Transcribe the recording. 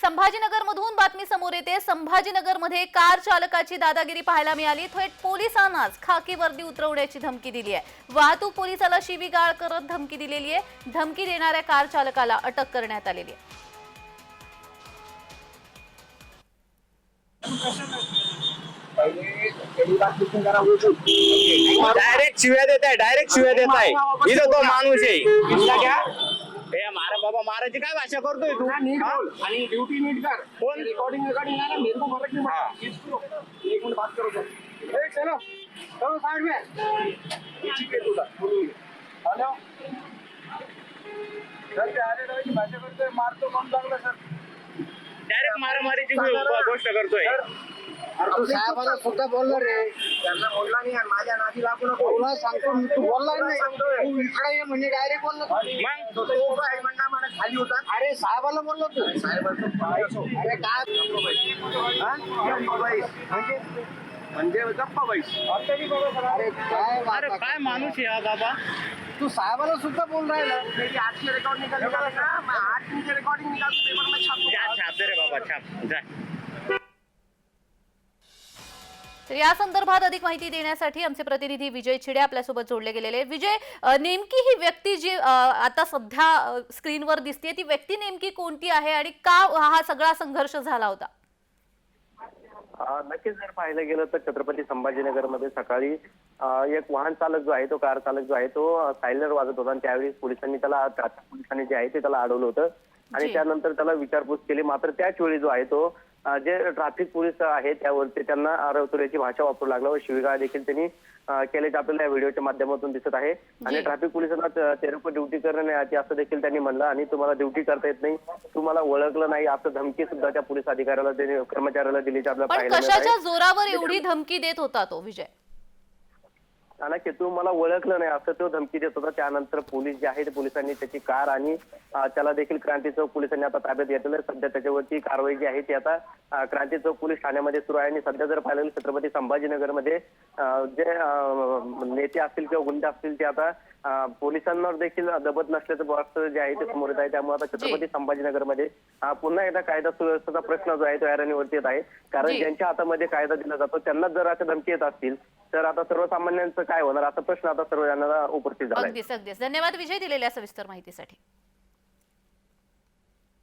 संभाजीनगर मधून बातमी समोर येते. संभाजीनगरमध्ये कार चालकाची दादागिरी पाहायला मिळाली. थेट पोलिसांनाच खाकी वर्दी उतरवण्याची धमकी दिली आहे. वाहतूक पोलिसाला शिवीगाळ करत धमकी दिलेली आहे. धमकी देणाऱ्या कार चालकाला अटक करण्यात आलेली आहे. डायरेक्ट शिव्या देत आहे डायरेक्ट शिव्या देत आहे इथं तो माणूस आहे. बाबा मारायची काय भाषा करतोय तू? नीट? बोल. आणि ड्यूटी नीट कर. कोण? रिकॉर्डिंग रिकॉर्डिंग है ना मेरे को फर्क नहीं इसको एक मिनट बात करो सर ए चलो. चलो साइड में. ठीक है तू बोलूंगी हॅलो? सर ते आले नाही भाषा करतोय? मारतो कोण लागला सर. डायरेक्ट मारामारीची गोष्ट करतोय. अरे तू साहेबाला सुद्धा बोललो रे. त्यांना बोलला नाही आणि माझ्या नादी लागू नको. तुला सांगतो मी तू बोलला नाही. तू इकडे ये म्हणजे डायरेक्ट बोललो मग तो तो उभा आहे म्हणला मला खाली होता. अरे साहेबाला बोललो तू. साहेबाचं अरे काय? हा? म्हणजे? म्हणजे गप्पा बाईस अरे काय अरे? काय माणूस आहे हा बाबा? तू साहेबाला सुद्धा बोल राहिला. मेरी आज की रिकॉर्ड निकाल निकालेगा मैं आज की रिकॉर्डिंग निकाल के पेपर में छाप जा छाप दे रे बाबा छाप. जा. तर या संदर्भात अधिक माहिती देण्यासाठी आमचे प्रतिनिधी विजय छिडे आपल्यासोबत जोडले गेलेले. विजय नेमकी ही व्यक्ती जी आता सध्या स्क्रीनवर दिसते ती व्यक्ती नेमकी कोणती आहे आणि का हा सगळा संघर्ष झाला होता नक्कीच जर पाहायला गेलं तर छत्रपती संभाजीनगरमध्ये सकाळी अ, एक वाहन चालक जो आहे तो कार चालक जो आहे तो सायलर वाजत होता आणि त्यावेळी पोलिसांनी त्याला पोलिसांनी जे आहे ते त्याला अडवलं होतं आणि. त्यानंतर त्याला विचारपूस केली मात्र त्याच वेळी जो आहे तो जे ट्रॅफिक पोलीस आहे त्यावरती त्यांना रवतुऱ्याची भाषा वापरू लागला व शिवीगाळ देखील त्यांनी केल्याचे आपल्याला या व्हिडिओच्या माध्यमातून दिसत आहे आणि. ट्रॅफिक पोलिसांना त- तेरप ड्युटी करण्याची असं देखील त्यांनी म्हणलं आणि तुम्हाला ड्युटी करता येत नाही तुम्हाला ओळखलं नाही असं धमकी सुद्धा त्या पोलीस अधिकाऱ्याला कर्मचाऱ्याला दिल्याची आपल्याला. कशाच्या जोरावर एवढी धमकी देत होता तो विजय आणि की तू मला ओळखलं नाही. असं तो धमकी देत होता. त्यानंतर पोलीस जे आहे ते पोलिसांनी त्याची कार आणि त्याला देखील क्रांती चौक पोलिसांनी आता ताब्यात घेतलेलं आहे. सध्या त्याच्यावरती कारवाई जी आहे ती आता क्रांती चौक पोलीस ठाण्यामध्ये सुरू आहे. आणि सध्या जर पाहिलं छत्रपती संभाजीनगरमध्ये जे नेते असतील किंवा गुंड असतील ते आता पोलिसांवर देखील दबत नसल्याचं वास्तव जे आहे ते समोर येत आहे. त्यामुळे आता छत्रपती संभाजीनगरमध्ये पुन्हा एकदा कायदा सुव्यवस्थेचा प्रश्न जो आहे तो ऐरणीवरती येत आहे. कारण. ज्यांच्या हातामध्ये कायदा दिला जातो त्यांना जर अशा धमकी येत असतील तर आता सर्वसामान्यांचं काय होणार? असा प्रश्न आता सर्व जणांना उपस्थित झाला अगदीच अगदीच. धन्यवाद विजय दिलेल्या सविस्तर माहितीसाठी.